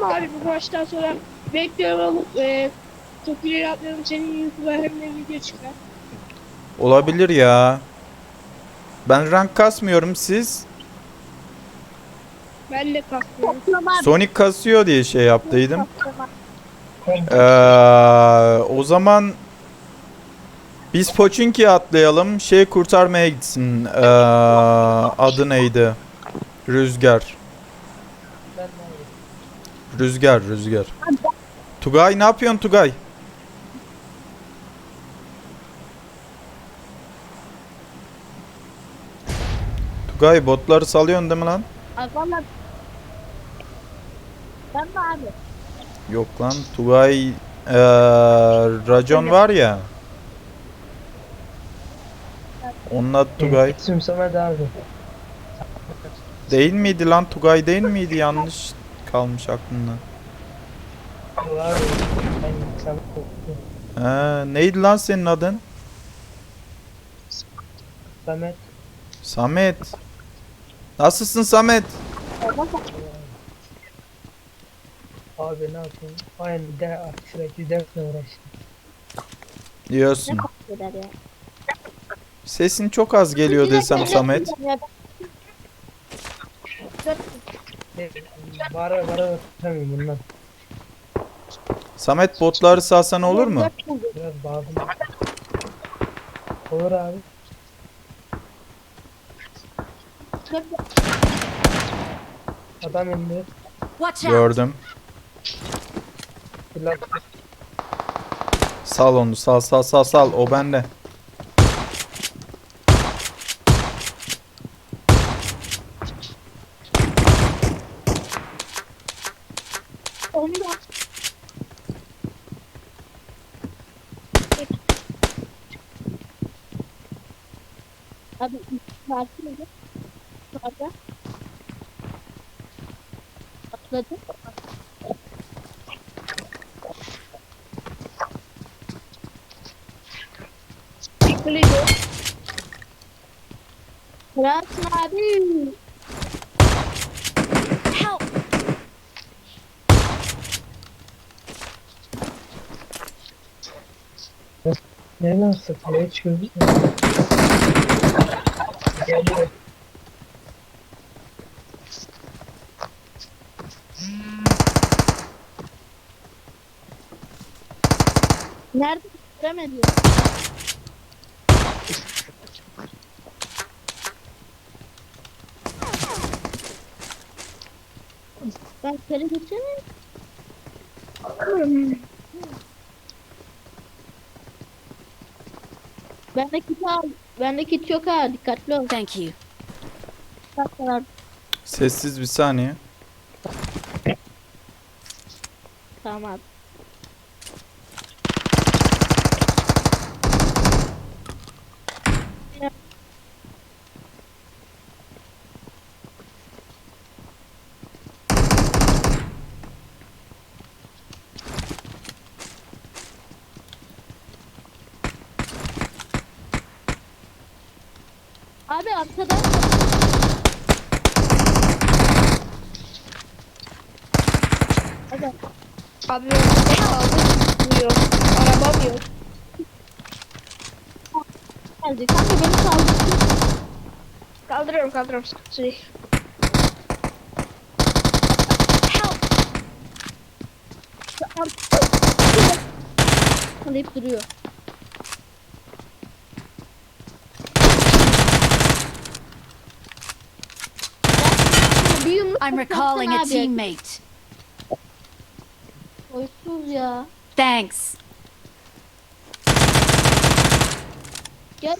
mı abi bu maçtan sonra bekliyorum e, ileri atlayalım senin YouTube'a hem de video çıkar. Olabilir ya. Ben rank kasmıyorum siz. Ben de kalkıyorum. Sonic kasıyor diye şey yaptıydım. Ee, o zaman biz Pochinki atlayalım. Şey kurtarmaya gitsin. Ee, adı neydi? Rüzgar. Rüzgar, Rüzgar. Tugay ne yapıyorsun Tugay? Tugay botları salıyorsun değil mi lan? Abi valla. Ben de abi. Yok lan Tugay eee, racon var ya. Onun adı Tugay. Samet abi. Değil miydi lan Tugay değil miydi? Yanlış kalmış okudum. Ha, neydi lan senin adın? Samet. Samet. Nasılsın Samet? Abi ne yapayım? Aynı de artık sürekli dersle uğraştım. Diyorsun. Sesin çok az geliyor desem Samet. Ne- Bara bara tutamıyorum bundan. Samet botları salsan olur mu? Biraz bağladım. Olur abi. Adam indi. Watch out! Gördüm. Silah Sal onu sal sal sal sal o bende. Onu da Abi parti neydi? Nerede? Atladı. Bekliydi. Kralsın abi. Help! Nereden sıkıyor? Hiç gözükmüyor. Geliyor. Nerede? Göremedi. Ben seni geçemem. Bende kit al. Bende kit yok ha. Dikkatli ol. Thank you. Ol. Sessiz bir saniye. Tamam abi. Arkada Evet. Abi önümde kaldı. Yok. Arabam yok. geldi. Kanka beni saldı. Kaldırıyorum kaldırıyorum sıkıntı değil. Alayıp duruyor. Bir yumruk I'm recalling a teammate. Soysuz ya. Thanks. Gel.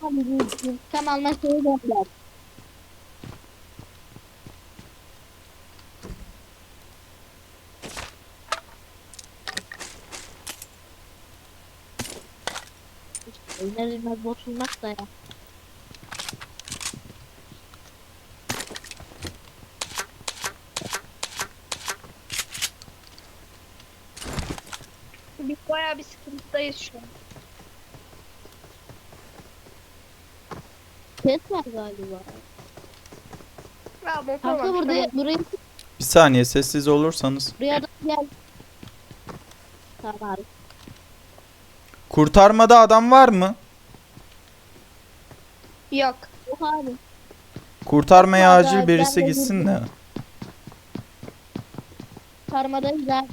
Tamam, tam alma şeyi gönder. Bozulmak da ya. Biz bayağı bir sıkıntıdayız şu an. Ses var galiba. Aa motor Kanka burada burayı Bir saniye sessiz olursanız. buraya da gel. Tamam abi. Kurtarmada adam var mı? Yok. Yok abi. Kurtarmaya acil birisi gitsin de. Karmada güzel.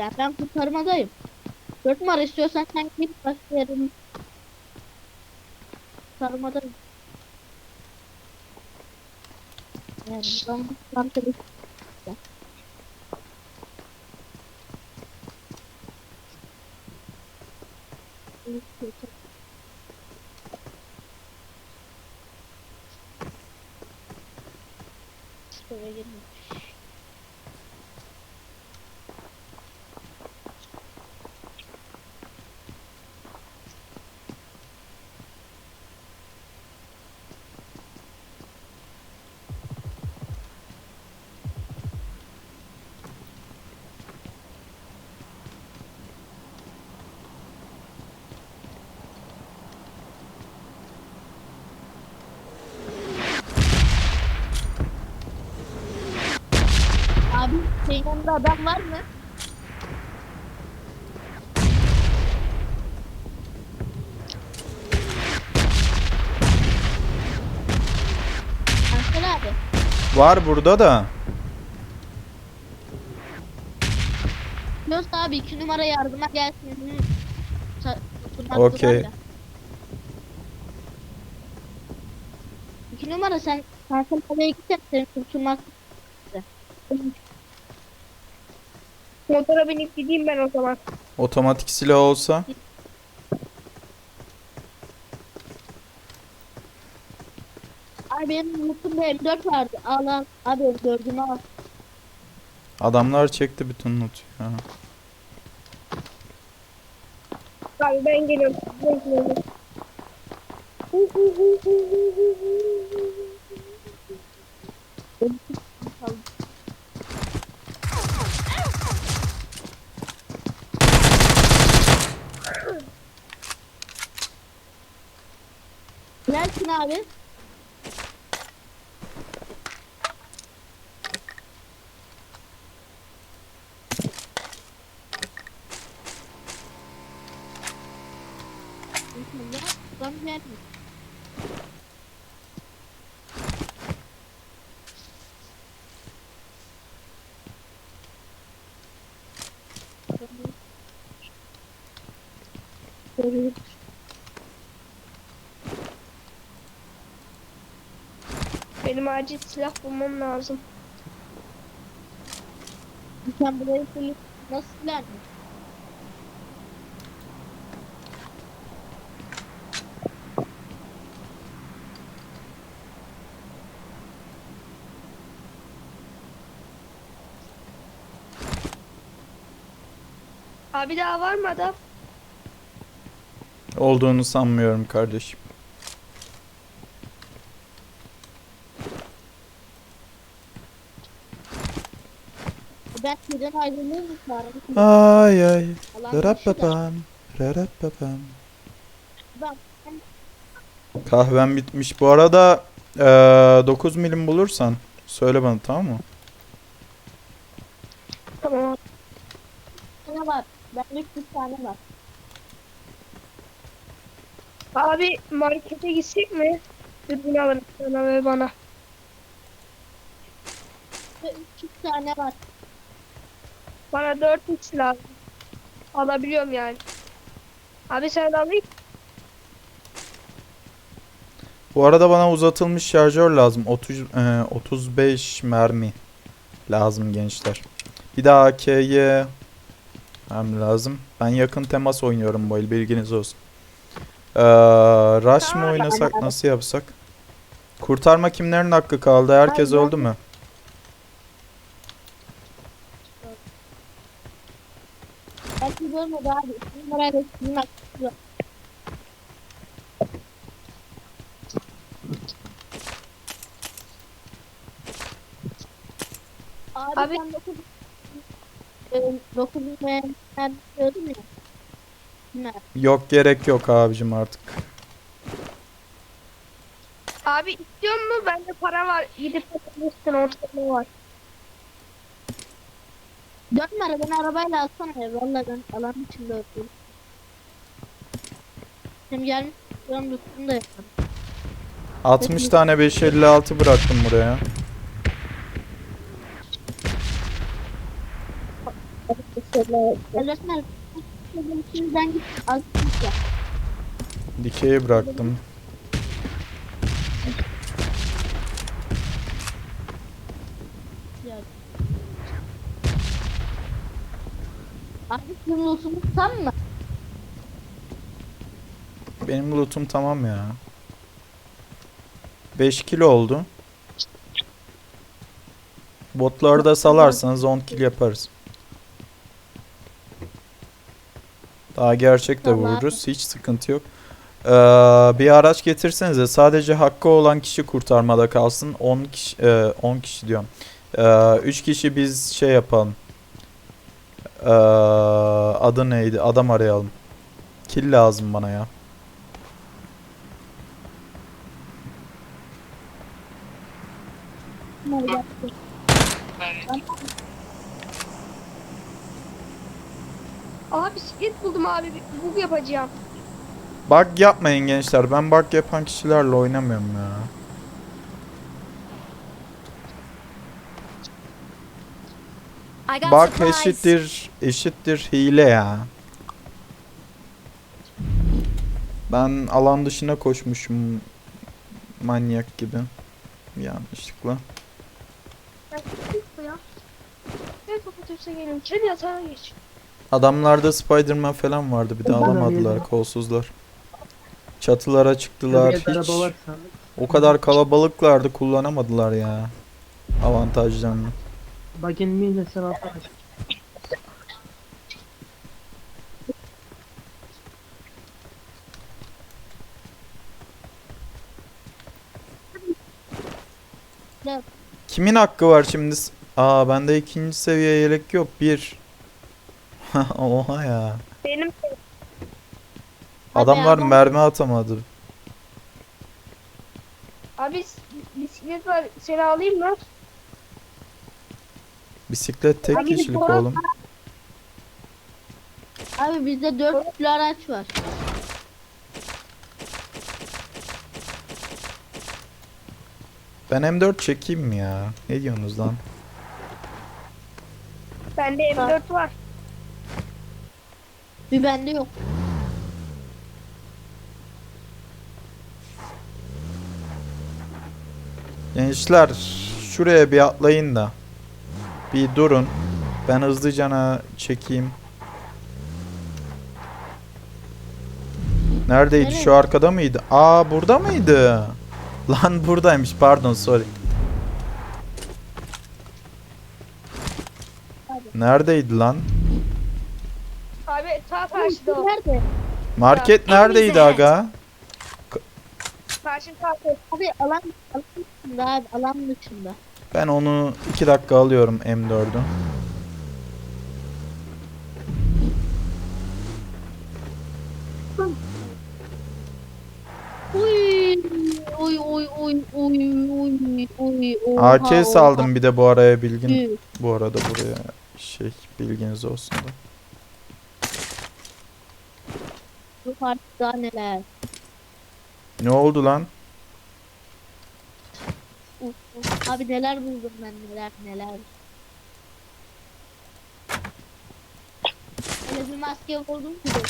Ya ben kurtarmadayım. Dört numara istiyorsan sen git başka yerin. Kurtarmadayım. Yani ben kurtarmadayım. Şöyle girme. Abi senin yanında adam var mı? Ansel abi. Var burada da. Yunus abi iki numara yardıma gelsin. Okey. İki numara sen Ansel abiye gitsen seni kurtulmak Motora binip gideyim ben o zaman. Otomatik silah olsa. Abi benim mutlu M4 vardı. Al al. Abi M4'ünü al. Adamlar çekti bütün loot. ya. Abi ben geliyorum. Ben geliyorum. Neresin abi? Benim acil silah bulmam lazım. Sen burayı nasıl silerdin? Abi daha var mı adam? Olduğunu sanmıyorum kardeşim. Ben şeyden ayrılıyor mu çağırmış? Ay ay. Rarapapam. Rarapapam. Ben Kahvem bitmiş. Bu arada eee 9 milim bulursan söyle bana tamam mı? Tamam. tane var. Bende 300 tane var. Abi markete gitsek mi? Dürbün alın sana ve bana. Ve 300 tane var. Bana 4 x lazım. Alabiliyorum yani. Abi sen de alayım. Bu arada bana uzatılmış şarjör lazım. 30 eee, 35 mermi lazım gençler. Bir daha AK'ye hem lazım. Ben yakın temas oynuyorum bu el bilginiz olsun. Eee rush mı oynasak nasıl yapsak? Kurtarma kimlerin hakkı kaldı? Herkes öldü mü? Görmedi abi. 2 numarayla sizin hakkınız var. Abi, Abi- sen 9 9 mühendisler diyordun ya. Ne? Yok gerek yok abicim artık. Abi istiyor mu? Bende para var. Gidip alabilirsin. Ortada var. Dönme arabanı arabayla alsana ya. Valla ben alan içinde öpüyorum. Hem gelmiş buranın üstünü de yaparım. 60 tane 556 bıraktım buraya. Git az. Dikeye bıraktım. Sizin olsunuz tam mı? Benim lootum tamam ya. 5 kilo oldu. Botları da salarsanız 10 kill yaparız. Daha gerçek de Tamam. vururuz. Hiç sıkıntı yok. Ee, bir araç getirsenize. Sadece hakkı olan kişi kurtarmada kalsın. 10 kişi, e, 10 kişi diyorum. 3 kişi biz şey yapalım. Ee, adı neydi? Adam arayalım. Kill lazım bana ya. Aha bisiklet buldum abi. Bug yapacağım. Bug yapmayın gençler. Ben bug yapan kişilerle oynamıyorum ya. Supplies. eşittir eşittir hile ya. Ben alan dışına koşmuşum manyak gibi. Yanlışlıkla. Adamlarda Spider-Man falan vardı bir de alamadılar kolsuzlar. Çatılara çıktılar hiç. O kadar kalabalıklardı kullanamadılar ya. Avantajlarını. Bakın miydi sen atar. Kimin hakkı var şimdi? Aa bende ikinci seviye yelek yok. Bir. Oha ya. Benim Adamlar ama. mermi atamadı. abi bisiklet var. Seni alayım mı? Bisiklet tek Abi kişilik Toros oğlum. Abi bizde dört kilo araç var. Ben M4 çekeyim mi ya? Ne diyorsunuz lan? Bende M4 var. Bir bende yok. Gençler şuraya bir atlayın da. Bir durun. Ben hızlıcana çekeyim. Neredeydi? Şu Nereye? arkada mıydı? Aa burada mıydı? Lan buradaymış. Pardon sorry. Neredeydi lan? Abi sağ karşıda o. Nerede? Market neredeydi aga? Karşın karşı. Abi alan, alan dışında abi alan dışında. Ben onu 2 dakika alıyorum M4'ü. Uy uy uy uy uy uy uy uy. AK saldım bir de bu araya bilgin. Bu arada buraya şey bilginiz olsun da. Yok artık daha neler. Ne oldu lan? Uf, uf. Abi neler buldum ben neler neler. Öyle bir maske buldum ki de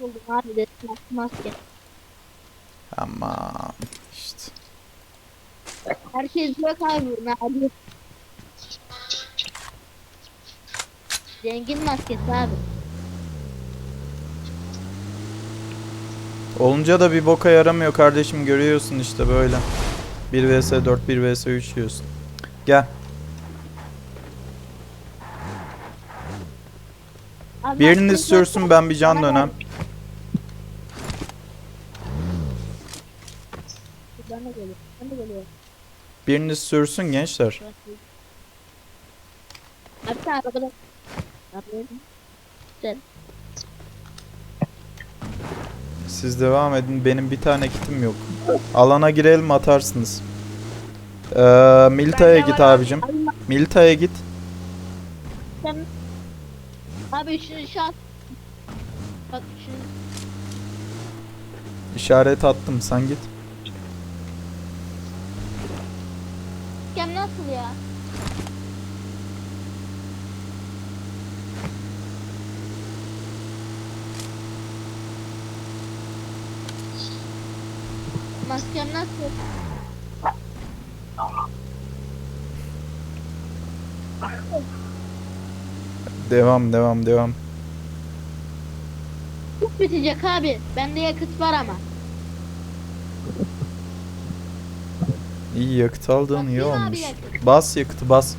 buldum abi de maske. Ama işte. Herkes yok abi bunu abi. Zengin maskesi abi. Olunca da bir boka yaramıyor kardeşim görüyorsun işte böyle. 1 vs 4 1 vs 3 yiyorsun. Gel. Biriniz maskesi sürsün ben bir can dönem. Biriniz sürsün gençler. Abi sen arabada. Abi. Güzel. Siz devam edin. Benim bir tane kitim yok. Alana girelim atarsınız. Ee, Milta'ya git abicim. Milta'ya git. Sen... Abi şunu şart. Bak şunu. İşaret attım. Sen git. Kem nasıl ya? Maskem nasıl? Devam devam devam. Çok bitecek abi. Bende yakıt var ama. İyi yakıt aldığın iyi abi olmuş. yakıt. Bas yakıtı. Bas.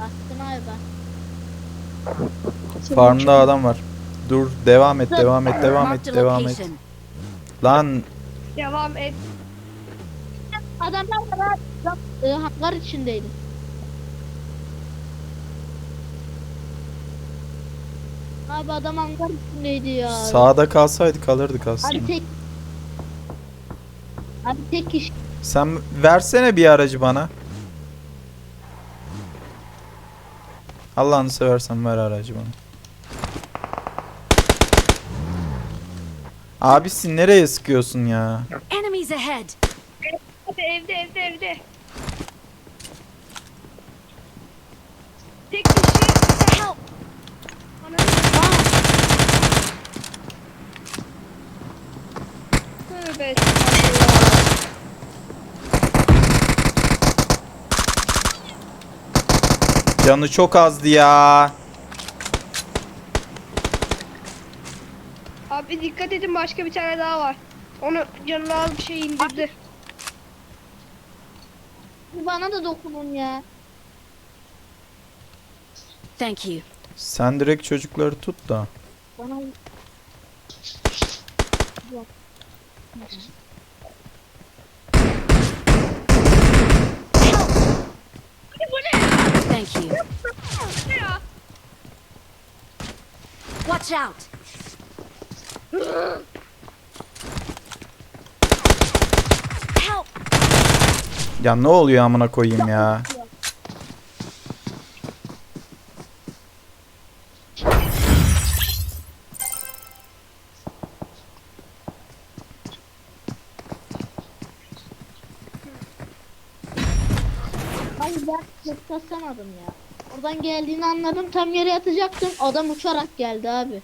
Bastın abi bas. Farmda adam var. Dur devam et devam et devam et devam et. Lan Devam et. Adamlar da ben e, hangar içindeydim. Abi adam hangar içindeydi ya. sağda kalsaydık alırdık aslında. Abi tek Abi tek kişi. Sen versene bir aracı bana. Allah'ını seversen ver aracı bana. Abisi nereye sıkıyorsun ya? Enemies ahead. Hadi evde evde evde. Tek kişi. Help! Bana Tövbe estağfurullah. Canı çok azdı ya. Abi dikkat edin başka bir tane daha var. Onu canına az bir şey indirdi. Bana da dokunun ya. Thank you. Sen direkt çocukları tut da. Bana Thank you. Ya. Watch out! Ya ne oluyor amına koyayım ya? Hayır ben çok tasamadım ya. Oradan geldiğini anladım. Tam yere yatacaktım. Adam uçarak geldi abi.